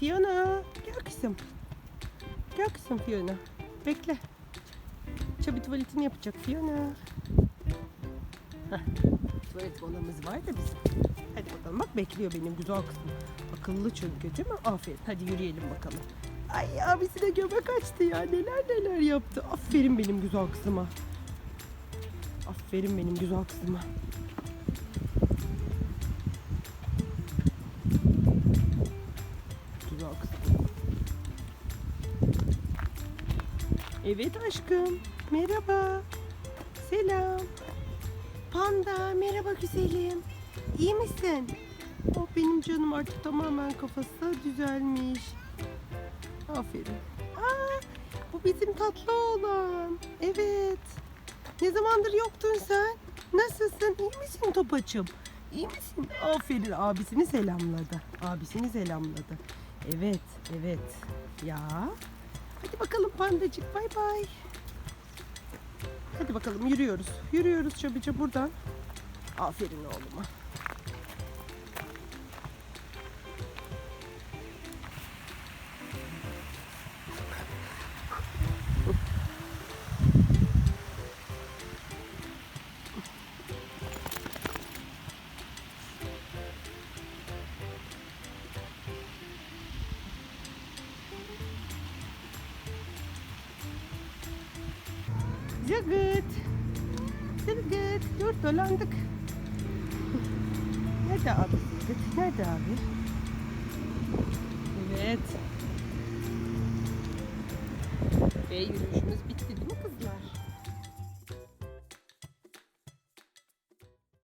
Fiona gel kızım. Gel kızım Fiona. Bekle. Çabi tuvaletini yapacak Fiona. Heh, tuvalet molamız var da bizim. Hadi bakalım bak bekliyor benim güzel kızım. Akıllı çünkü değil mi? Aferin. Hadi yürüyelim bakalım. Ay abisine göbek açtı ya. Neler neler yaptı. Aferin benim güzel kızıma. Aferin benim güzel kızıma. Evet aşkım. Merhaba. Selam. Panda merhaba güzelim. İyi misin? Oh benim canım artık tamamen kafası düzelmiş. Aferin. Aa, bu bizim tatlı oğlan. Evet. Ne zamandır yoktun sen? Nasılsın? İyi misin topaçım? İyi misin? Aferin abisini selamladı. Abisini selamladı. Evet, evet. Ya. Hadi bakalım pandacık bay bay. Hadi bakalım yürüyoruz. Yürüyoruz çabuca buradan. Aferin oğluma. Zıgıt. Zıgıt. Dur dolandık. Nerede abi Zıgıt? Nerede abi? Evet. Ve yürüyüşümüz bitti?